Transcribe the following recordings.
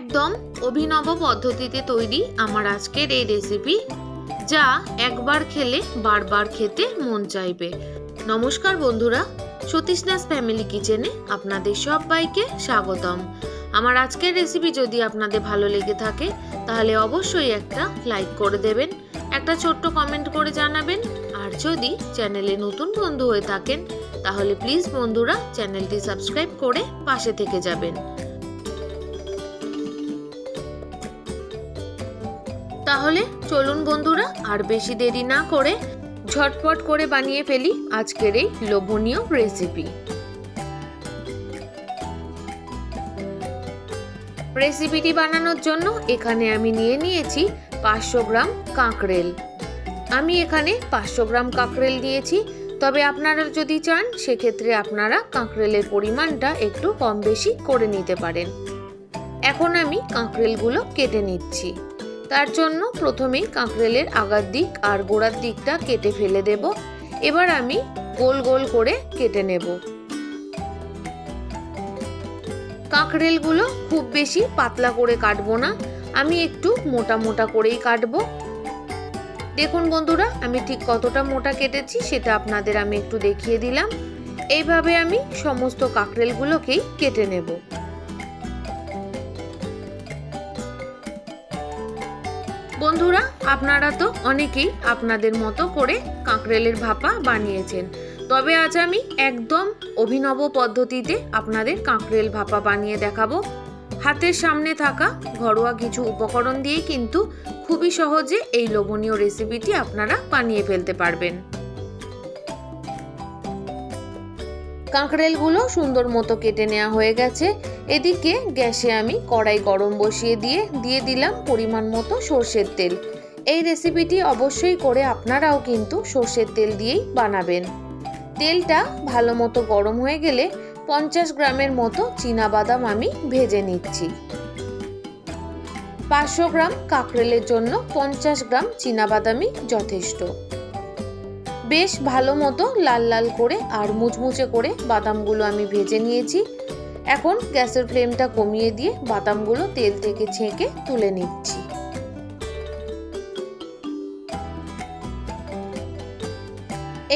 একদম অভিনব পদ্ধতিতে তৈরি আমার আজকের এই রেসিপি যা একবার খেলে বারবার খেতে মন চাইবে। নমস্কার বন্ধুরা সতীশনাস ফ্যামিলি কিচেনে আপনাদের সবাইকে স্বাগতম। আমার আজকের রেসিপি যদি আপনাদের ভালো লেগে থাকে, তাহলে অবশ্যই একটা লাইক করে দেবেন, একটা ছোট্ট কমেন্ট করে জানাবেন, আর যদি চ্যানেলে নতুন বন্ধু হয়ে থাকেন, তাহলে প্লিজ বন্ধুরা চ্যানেলটি সাবস্ক্রাইব করে পাশে থেকে যাবেন। তাহলে চলুন বন্ধুরা, আর বেশি দেরি না করে ঝটপট করে বানিয়ে ফেলি আজকের এই লোভনীয় রেসিপি রেসিপিটি বানানোর জন্য এখানে আমি নিয়ে নিয়েছি পাঁচশো গ্রাম কাঁকরেল আমি এখানে পাঁচশো গ্রাম কাঁকরেল দিয়েছি, তবে আপনারা যদি চান, সেক্ষেত্রে আপনারা কাঁকরেলের পরিমাণটা একটু কম বেশি করে নিতে পারেন। এখন আমি কাঁকরেলগুলো কেটে নিচ্ছি। তার জন্য প্রথমেই কাঁকরেলের আগার দিক আর গোড়ার দিকটা কেটে ফেলে দেব। এবার আমি গোল গোল করে কেটে নেব। কাঁকরেলগুলো খুব বেশি পাতলা করে কাটবো না। আমি একটু মোটা মোটা করেই কাটবো। দেখুন বন্ধুরা, আমি ঠিক কতটা মোটা কেটেছি সেটা আপনাদের আমি একটু দেখিয়ে দিলাম। এইভাবে আমি সমস্ত কাঁকরেলগুলোকেই কেটে নেব। বন্ধুরা, আপনারা তো অনেকেই আপনাদের মতো করে কাঁকরেলের ভাপা বানিয়েছেন। তবে আজ আমি একদম অভিনব পদ্ধতিতে আপনাদের কাঁকরেল ভাপা বানিয়ে দেখাবো। হাতের সামনে থাকা ঘরোয়া কিছু উপকরণ দিয়ে কিন্তু খুবই সহজে এই লোভনীয় রেসিপিটি আপনারা বানিয়ে ফেলতে পারবেন। কাঁকরেলগুলো সুন্দর মতো কেটে নেওয়া হয়ে গেছে। এদিকে গ্যাসে আমি কড়াই গরম বসিয়ে দিয়ে দিয়ে দিলাম পরিমাণ মতো সর্ষের তেল। এই রেসিপিটি অবশ্যই করে আপনারাও কিন্তু সর্ষের তেল দিয়েই বানাবেন। তেলটা ভালো মতো গরম হয়ে গেলে পঞ্চাশ গ্রামের মতো বাদাম আমি ভেজে নিচ্ছি। পাঁচশো গ্রাম কাঁকরেলের জন্য পঞ্চাশ গ্রাম বাদামই যথেষ্ট। বেশ ভালো মতো লাল লাল করে আর মুচমুচে করে বাদামগুলো আমি ভেজে নিয়েছি। এখন গ্যাসের ফ্লেমটা কমিয়ে দিয়ে বাদামগুলো তেল থেকে ছেঁকে তুলে নিচ্ছি।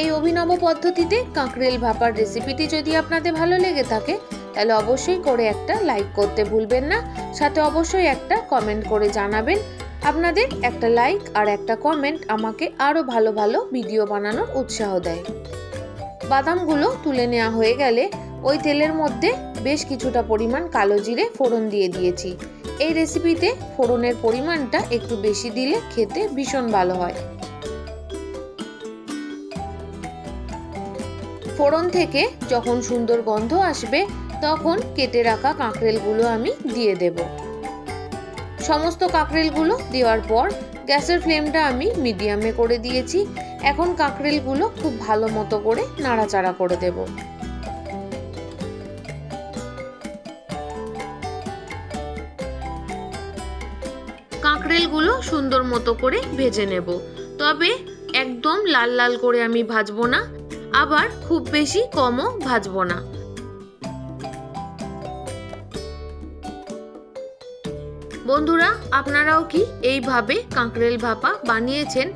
এই অভিনব পদ্ধতিতে কাঁকরেল ভাপার রেসিপিটি যদি আপনাদের ভালো লেগে থাকে, তাহলে অবশ্যই করে একটা লাইক করতে ভুলবেন না। সাথে অবশ্যই একটা কমেন্ট করে জানাবেন। আপনাদের একটা লাইক আর একটা কমেন্ট আমাকে আরও ভালো ভালো ভিডিও বানানোর উৎসাহ দেয়। বাদামগুলো তুলে নেওয়া হয়ে গেলে ওই তেলের মধ্যে বেশ কিছুটা পরিমাণ কালো জিরে ফোড়ন দিয়ে দিয়েছি। এই রেসিপিতে ফোড়নের পরিমাণটা একটু বেশি দিলে খেতে ভীষণ ভালো হয়। ফোড়ন থেকে যখন সুন্দর গন্ধ আসবে, তখন কেটে রাখা কাঁকরেলগুলো আমি দিয়ে দেব। সমস্ত কাঁকরেলগুলো দেওয়ার পর গ্যাসের ফ্লেমটা আমি মিডিয়ামে করে দিয়েছি। এখন কাঁকরেলগুলো খুব ভালো মতো করে নাড়াচাড়া করে দেব। কাঁকরেলগুলো সুন্দর মতো করে ভেজে নেব। তবে একদম লাল লাল করে আমি ভাজবো না। আবার খুব বেশি কমও ভাজবো না। বন্ধুরা, আপনারাও কি এইভাবে কাঁকরেল ভাপা বানিয়েছেন?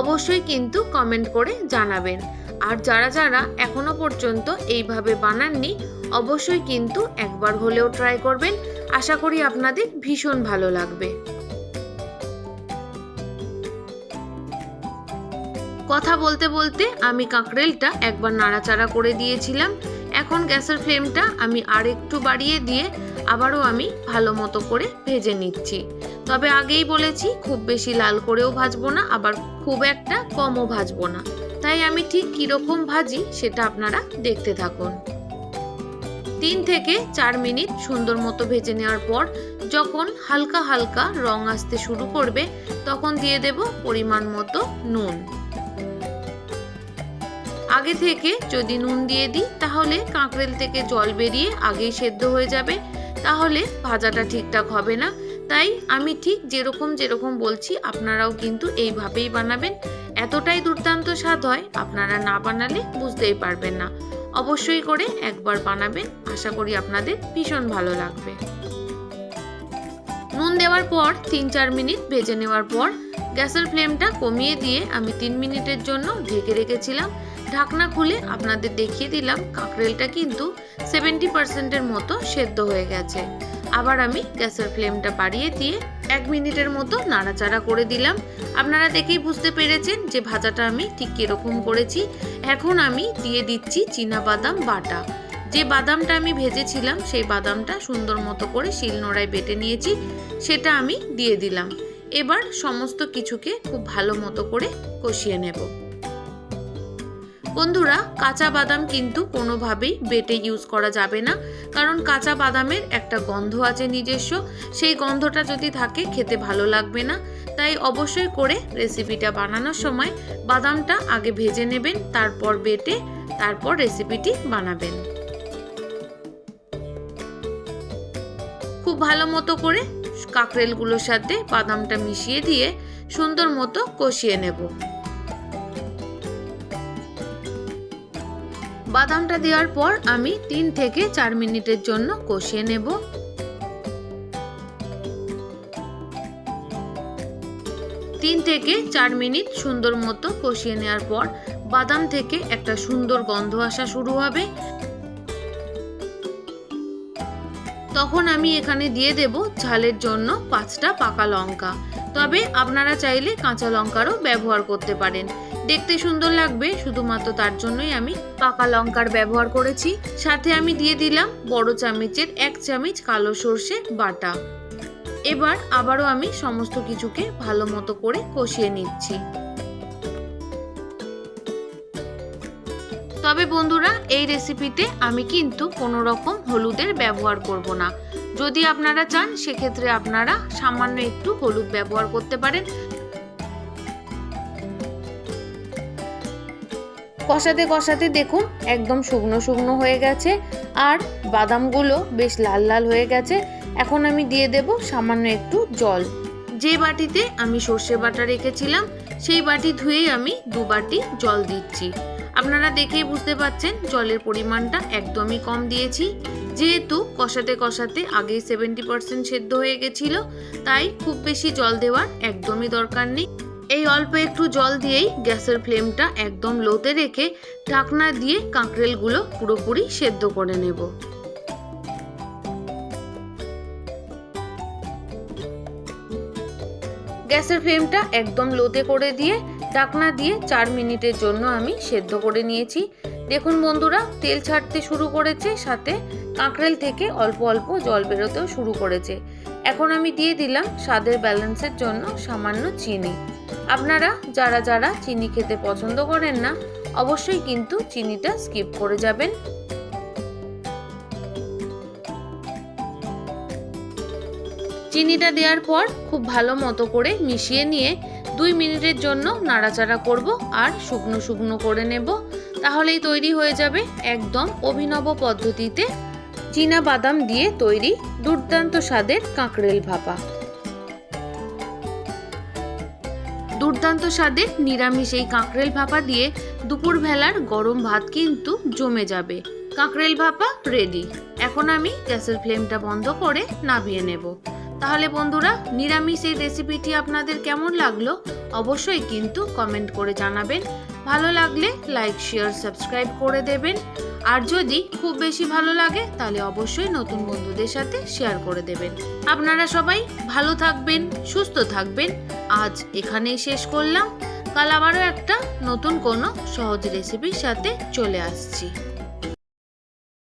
অবশ্যই কিন্তু কমেন্ট করে জানাবেন। আর যারা যারা এখনও পর্যন্ত এইভাবে বানাননি, অবশ্যই কিন্তু একবার হলেও ট্রাই করবেন। আশা করি আপনাদের ভীষণ ভালো লাগবে। কথা বলতে বলতে আমি কাঁকরেলটা একবার নাড়াচাড়া করে দিয়েছিলাম। এখন গ্যাসের ফ্লেমটা আমি আর একটু বাড়িয়ে দিয়ে আবারও আমি ভালো মতো করে ভেজে নিচ্ছি। তবে আগেই বলেছি খুব বেশি লাল করেও ভাজবো না, আবার খুব একটা কমও ভাজবো না। তাই আমি ঠিক কীরকম ভাজি সেটা আপনারা দেখতে থাকুন। তিন থেকে চার মিনিট সুন্দর মতো ভেজে নেওয়ার পর যখন হালকা হালকা রং আসতে শুরু করবে, তখন দিয়ে দেব পরিমাণ মতো নুন। আগে থেকে যদি নুন দিয়ে দিই, তাহলে কাঁকরেল থেকে জল বেরিয়ে আগেই সেদ্ধ হয়ে যাবে। তাহলে ভাজাটা ঠিকঠাক হবে না। তাই আমি ঠিক যেরকম যেরকম বলছি, আপনারাও কিন্তু এইভাবেই বানাবেন। এতটাই দুর্দান্ত স্বাদ হয়, আপনারা না বানালে বুঝতেই পারবেন না। অবশ্যই করে একবার বানাবেন, আশা করি আপনাদের ভীষণ ভালো লাগবে। নুন দেওয়ার পর তিন চার মিনিট ভেজে নেওয়ার পর গ্যাসের ফ্লেমটা কমিয়ে দিয়ে আমি তিন মিনিটের জন্য ঢেকে রেখেছিলাম। ঢাকনা খুলে আপনাদের দেখিয়ে দিলাম, কাঁকরেলটা কিন্তু সেভেন্টি পার্সেন্টের মতো সেদ্ধ হয়ে গেছে। আবার আমি গ্যাসের ফ্লেমটা বাড়িয়ে দিয়ে এক মিনিটের মতো নাড়াচাড়া করে দিলাম। আপনারা দেখেই বুঝতে পেরেছেন যে ভাজাটা আমি ঠিক কীরকম করেছি। এখন আমি দিয়ে দিচ্ছি বাদাম বাটা। যে বাদামটা আমি ভেজেছিলাম, সেই বাদামটা সুন্দর মতো করে শিলনোড়ায় বেটে নিয়েছি, সেটা আমি দিয়ে দিলাম। এবার সমস্ত কিছুকে খুব ভালো মতো করে কষিয়ে নেব। বন্ধুরা, কাঁচা বাদাম কিন্তু কোনোভাবেই বেটে ইউজ করা যাবে না। কারণ কাঁচা বাদামের একটা গন্ধ আছে নিজস্ব, সেই গন্ধটা যদি থাকে খেতে ভালো লাগবে না। তাই অবশ্যই করে রেসিপিটা বানানোর সময় বাদামটা আগে ভেজে নেবেন, তারপর বেটে, তারপর রেসিপিটি বানাবেন। খুব ভালো মতো করে কাকরেলগুলোর সাথে বাদামটা মিশিয়ে দিয়ে সুন্দর মতো কষিয়ে নেব। বাদামটা দেওয়ার পর আমি তিন থেকে চার মিনিটের জন্য কষিয়ে নেব। তিন থেকে চার মিনিট সুন্দর মতো কষিয়ে নেওয়ার পর বাদাম থেকে একটা সুন্দর গন্ধ আসা শুরু হবে। তখন আমি এখানে দিয়ে দেব ঝালের জন্য পাঁচটা পাকা লঙ্কা। তবে আপনারা চাইলে কাঁচা লঙ্কারও ব্যবহার করতে পারেন। দেখতে সুন্দর লাগবে, শুধুমাত্র তার জন্যই আমি পাকা লঙ্কার ব্যবহার করেছি। সাথে আমি দিয়ে দিলাম বড় চামচের এক চামচ কালো সর্ষে বাটা। এবার আবারও আমি সমস্ত কিছুকে ভালো মতো করে কষিয়ে নিচ্ছি। তবে বন্ধুরা, এই রেসিপিতে আমি কিন্তু কোনো রকম হলুদের ব্যবহার করব না। যদি আপনারা চান, সেক্ষেত্রে আপনারা সামান্য একটু হলুদ ব্যবহার করতে পারেন। কষাতে কষাতে দেখুন একদম শুকনো শুকনো হয়ে গেছে। আর বাদামগুলো বেশ লাল লাল হয়ে গেছে। এখন আমি দিয়ে দেব সামান্য একটু জল। যে বাটিতে আমি সর্ষে বাটা রেখেছিলাম, সেই বাটি ধুয়েই আমি দু বাটি জল দিচ্ছি। আপনারা দেখেই বুঝতে পাচ্ছেন জলের পরিমাণটা একদমই কম দিয়েছি। যেহেতু কষাতে কষাতে আগেই সেভেন্টি পার্সেন্ট সেদ্ধ হয়ে গেছিল, তাই খুব বেশি জল দেওয়ার একদমই দরকার নেই। এই অল্প একটু জল দিয়েই গ্যাসের ফ্লেমটা একদম লোতে রেখে ঢাকনা দিয়ে কাঁকরেলগুলো পুরোপুরি সেদ্ধ করে নেব। গ্যাসের ফ্লেমটা একদম লোতে করে দিয়ে ঢাকনা দিয়ে চার মিনিটের জন্য আমি সেদ্ধ করে নিয়েছি। দেখুন বন্ধুরা, তেল ছাড়তে শুরু করেছে, সাথে কাঁকরেল থেকে অল্প অল্প জল বেরোতেও শুরু করেছে। এখন আমি দিয়ে দিলাম স্বাদের ব্যালেন্সের জন্য সামান্য চিনি। আপনারা যারা যারা চিনি খেতে পছন্দ করেন না, অবশ্যই কিন্তু চিনিটা স্কিপ করে যাবেন। চিনিটা দেওয়ার পর খুব ভালো মতো করে মিশিয়ে নিয়ে দুই মিনিটের জন্য নাড়াচাড়া করব আর শুকনো শুকনো করে নেব। তাহলেই তৈরি হয়ে যাবে একদম অভিনব পদ্ধতিতে চীনা বাদাম দিয়ে তৈরি দুর্দান্ত স্বাদের কাঁকরেল ভাপা। দুর্দান্ত স্বাদের নিরামিষ এই কাঁকরেল ভাপা দিয়ে দুপুরবেলার গরম ভাত কিন্তু জমে যাবে। কাঁকরেল ভাপা রেডি এখন আমি গ্যাসের ফ্লেমটা বন্ধ করে নামিয়ে নেব। তাহলে বন্ধুরা, নিরামিষ এই রেসিপিটি আপনাদের কেমন লাগল? অবশ্যই কিন্তু কমেন্ট করে জানাবেন। ভালো লাগলে লাইক শেয়ার সাবস্ক্রাইব করে দেবেন। আর যদি খুব বেশি ভালো লাগে, তাহলে অবশ্যই নতুন বন্ধুদের সাথে শেয়ার করে দেবেন। আপনারা সবাই ভালো থাকবেন, সুস্থ থাকবেন। আজ এখানেই শেষ করলাম। কাল আবারও একটা নতুন কোনো সহজ রেসিপির সাথে চলে আসছি।